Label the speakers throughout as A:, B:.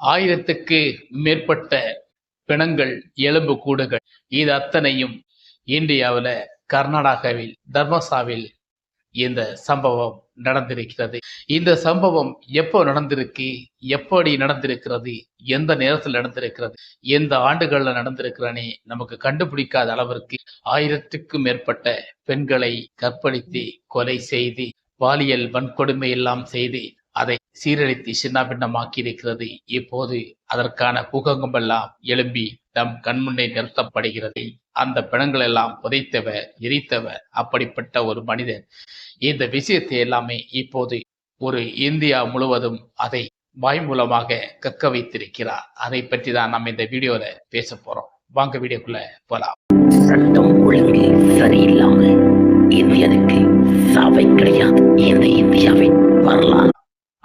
A: ஆயிரத்துக்கு மேற்பட்ட பிணங்கள் எலும்பு கூடுகள் இது அத்தனையும் இந்தியாவில் கர்நாடகாவில் தர்மசாவில் இந்த சம்பவம் நடந்திருக்கிறது. இந்த சம்பவம் எப்போ நடந்திருக்கு எப்படி நடந்திருக்கிறது எந்த நேரத்தில் நடந்திருக்கிறது எந்த ஆண்டுகள்ல நடந்திருக்கிறனே நமக்கு கண்டுபிடிக்காத அளவிற்கு ஆயிரத்துக்கும் மேற்பட்ட பெண்களை கற்பழித்து கொலை செய்து பாலியல் வன்கொடுமை எல்லாம் செய்து அதை சீரழித்து சின்னாபின்னமாக்கி இருக்கிறது இப்போது அதற்கான புகங்கம் எல்லாம் எழும்பி நம் கண்முன்னே நிறுத்தப்படுகிறது. அந்த பிணங்கள் எல்லாம் புதைத்தவர் எரித்தவர் அப்படிப்பட்ட ஒரு மனிதன் இந்த விஷயத்தை எல்லாமே இப்போது ஒரு இந்தியா முழுவதும் அதை வாய் மூலமாக கக்க வைத்திருக்கிறார். அதை பற்றி தான் நம்ம இந்த வீடியோல பேச போறோம். வாங்க வீடியோக்குள்ள போலாம்.
B: சட்டம் ஒழுங்கு சரியில்லாம இந்தியனுக்கு சாவை கிடையாது. இந்த இந்தியாவின் வரலாறு.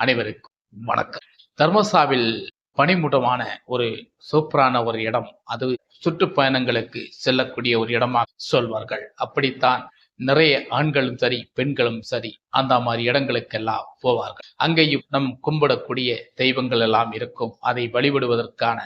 A: அனைவருக்கும் வணக்கம். தர்மசாவில் பனிமூட்டமான ஒரு சூப்பரான ஒரு இடம். அது சுற்றுப்பயணங்களுக்கு செல்லக்கூடிய ஒரு இடமாக சொல்வார்கள். அப்படித்தான் நிறைய ஆண்களும் சரி பெண்களும் சரி அந்த மாதிரி இடங்களுக்கெல்லாம் போவார்கள். அங்கேயும் நம் கும்பிடக்கூடிய தெய்வங்கள் எல்லாம் இருக்கும். அதை வழிபடுவதற்கான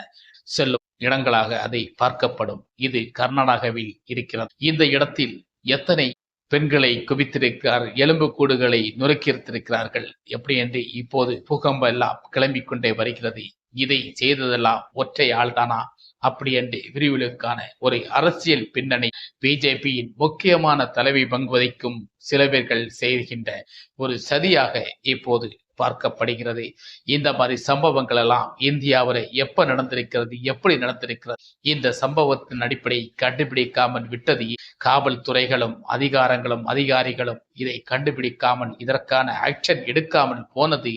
A: செல்லும் இடங்களாக அதை பார்க்கப்படும். இது கர்நாடகாவில் இருக்கிறது. இந்த இடத்தில் எத்தனை பெண்களை குவித்திருக்கிறார் எலும்பு கூடுகளை நுறுக்கியிருத்திருக்கிறார்கள். எப்படி என்று இப்போது பூகம்பம் எல்லாம் கிளம்பிக் கொண்டே வருகிறது. இதை செய்ததெல்லாம் ஒற்றை ஆள்தானா? அப்படி என்று விரிவுகளுக்கான ஒரு அரசியல் பின்னணி பிஜேபியின் முக்கியமான தலைவி பங்கு வகிக்கும் சில பேர்கள் செய்கின்ற ஒரு சதியாக இப்போது பார்க்கப்படுகிறது. இந்த மாதிரி சம்பவங்கள் எல்லாம் இந்தியாவில் எப்ப நடந்திருக்கிறது எப்படி நடந்திருக்கிறது இந்த சம்பவத்தின் அடிப்படை கண்டுபிடிக்காமல் விட்டது. காவல்துறைகளும் அதிகாரங்களும் அதிகாரிகளும் இதை கண்டுபிடிக்காமல் இதற்கான ஆக்ஷன் எடுக்காமல் போனது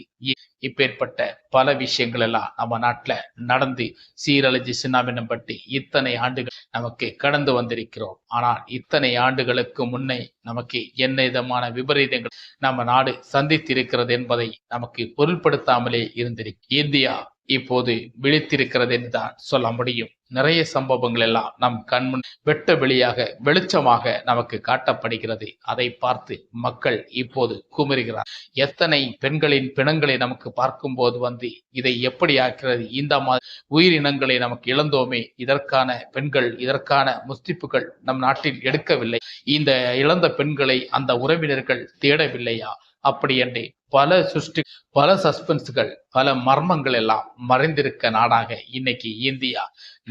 A: இப்பேற்பட்ட பல விஷயங்கள் எல்லாம் நம்ம நாட்டுல நடந்து சீரழிஞ்சு சின்னாமினம் பட்டு இத்தனை ஆண்டுகள் நமக்கு கடந்து வந்திருக்கிறோம். ஆனால் இத்தனை ஆண்டுகளுக்கு முன்னே நமக்கு என்ன விதமான விபரீதங்கள் நம்ம நாடு சந்தித்திருக்கிறது என்பதை நமக்கு பொருள்படுத்தாமலே இருந்திருக்கு. இந்தியா இப்போது விழித்திருக்கிறது என்று தான் சொல்ல முடியும். நிறைய சம்பவங்கள் எல்லாம் நம் கண்முன் வெட்ட வெளியாக வெளிச்சமாக நமக்கு காட்டப்படுகிறது. அதை பார்த்து மக்கள் இப்போது குமருகிறார் எத்தனை பெண்களின் பிணங்களை நமக்கு பார்க்கும்போது வந்து இதை எப்படி ஆக்கிறது? இந்த மாதிரி உயிரினங்களை நமக்கு இழந்தோமே இதற்கான பெண்கள் இதற்கான முஸ்திப்புகள் நம் நாட்டில் எடுக்கவில்லை. இந்த இழந்த பெண்களை அந்த உறவினர்கள் தேடவில்லையா? அப்படி என்று பல சுஷ்டி பல சஸ்பென்ஸ்கள் பல மர்மங்கள் எல்லாம் மறைந்திருக்க நாடாக இன்னைக்கு இந்தியா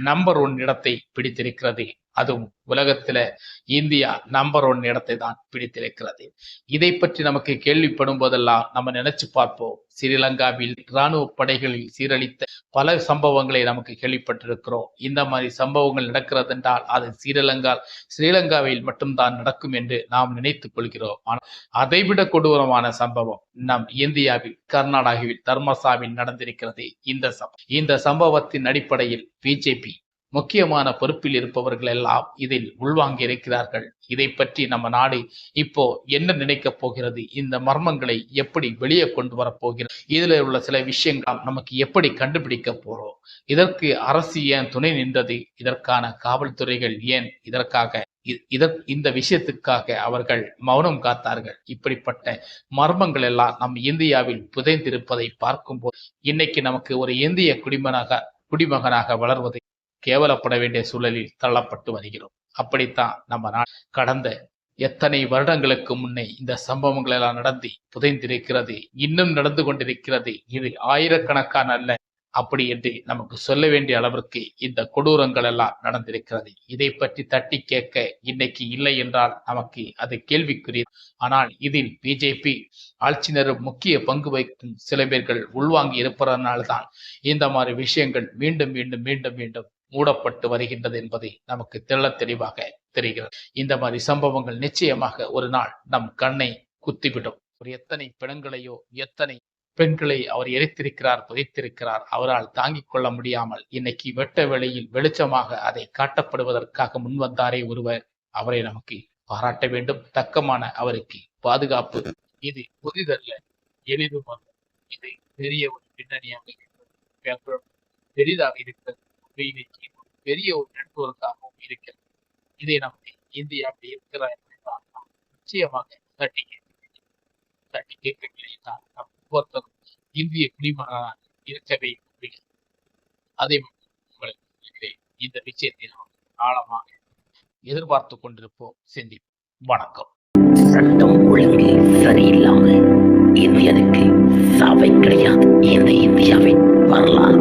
A: நம்பர் ஒன் இடத்தை பிடித்திருக்கிறது. அதுவும் உலகத்துல இந்தியா நம்பர் ஒன் இடத்தை தான் பிடித்திருக்கிறது. இதை பற்றி நமக்கு கேள்விப்படும் போதெல்லாம் நம்ம நினைச்சு பார்ப்போம். ஸ்ரீலங்காவில் இராணுவ படைகளில் சீரழித்த பல சம்பவங்களை நமக்கு கேள்விப்பட்டிருக்கிறோம். இந்த மாதிரி சம்பவங்கள் நடக்கிறது என்றால் அது ஸ்ரீலங்கா ஸ்ரீலங்காவில் மட்டும்தான் நடக்கும் என்று நாம் நினைத்துக் கொள்கிறோம். ஆனால் அதைவிட கொடூரமான சம்பவம் நம் இந்தியாவில் கர்நாடகாவில் தர்மசாவில் நடந்திருக்கிறது இந்த இந்த சம்பவத்தின் அடிப்படையில் பிஜேபி முக்கியமான பொறுப்பில் இருப்பவர்கள் எல்லாம் இதில் உள்வாங்கி இருக்கிறார்கள். இதை பற்றி நம்ம நாடு இப்போ என்ன நினைக்கப் போகிறது? இந்த மர்மங்களை எப்படி வெளியே கொண்டு வரப்போகிறது இதுல உள்ள சில விஷயங்கள் நமக்கு எப்படி கண்டுபிடிக்க போறோம்? இதற்கு அரசு ஏன் துணை நின்றது? இதற்கான காவல்துறைகள் ஏன் இதற்காக இத இந்த விஷயத்துக்காக அவர்கள் மௌனம் காத்தார்கள். இப்படிப்பட்ட மர்மங்கள் எல்லாம் நம் இந்தியாவில் புதைந்திருப்பதை பார்க்கும்போது இன்னைக்கு நமக்கு ஒரு இந்திய குடிமனாக குடிமகனாக வளர்வதை கேவலப்பட வேண்டிய சூழலில் தள்ளப்பட்டு வருகிறோம். அப்படித்தான் நம்ம நாடு. கடந்த எத்தனை வருடங்களுக்கு முன்னே இந்த சம்பவங்கள் எல்லாம் நடந்து புதைந்திருக்கிறது இன்னும் நடந்து கொண்டிருக்கிறது இது ஆயிரக்கணக்கான அல்ல அப்படி என்று நமக்கு சொல்ல வேண்டிய அளவிற்கு இந்த கொடூரங்கள் எல்லாம் நடந்திருக்கிறது. இதை பற்றி தட்டி கேட்க இன்னைக்கு இல்லை என்றால் நமக்கு அது கேள்விக்குரியது ஆனால் இதில் பிஜேபி ஆட்சியினரும் முக்கிய பங்கு வகிக்கும் சில பேர்கள் உள்வாங்கி இருப்பதனால்தான் இந்த மாதிரி விஷயங்கள் மீண்டும் மீண்டும் மீண்டும் மீண்டும் மூடப்பட்டு வருகின்றது என்பதை நமக்கு தெள்ள தெளிவாக தெரிகிறது. இந்த மாதிரி சம்பவங்கள் நிச்சயமாக ஒரு நாள் நம் கண்ணை குத்திவிடும். ஒரு எத்தனை பிணங்களையோ எத்தனை பெண்களை அவர் எரித்திருக்கிறார் புதைத்திருக்கிறார். அவரால் தாங்கிக் கொள்ள முடியாமல் இன்னைக்கு வெட்ட வெளியில் வெளிச்சமாக அதை காட்டப்படுவதற்காக முன்வந்தாரே ஒருவர். அவரை நமக்கு பாராட்ட வேண்டும். தக்கமான அவருக்கு பாதுகாப்பு. இது புதிதல்ல. எளிதும் இது பெரிய ஒரு பின்னணியாக பெரிதாக இருக்கிறது. இன்னைக்கு பெரிய ஒரு நெட்வொர்க்காகவும் இருக்கிறது. இதை நமக்கு இந்தியாவில் இருக்கிற நிச்சயமாக தட்டி தட்டி கேட்கவில்லை தான் ஒவ்வொருத்தரும் இந்திய குடிமகனாக இருக்கவே முடியும் அதை உங்களுக்கு இந்த விஷயத்தை நாம் ஆழமாக எதிர்பார்த்து கொண்டிருப்போம். சிந்திப்போம் வணக்கம்.
B: சட்டம் ஒழுங்கு சரியில்லாமல் இந்தியனுக்கு சாவை கிடையாது. இந்த இந்தியாவின் வரலாறு.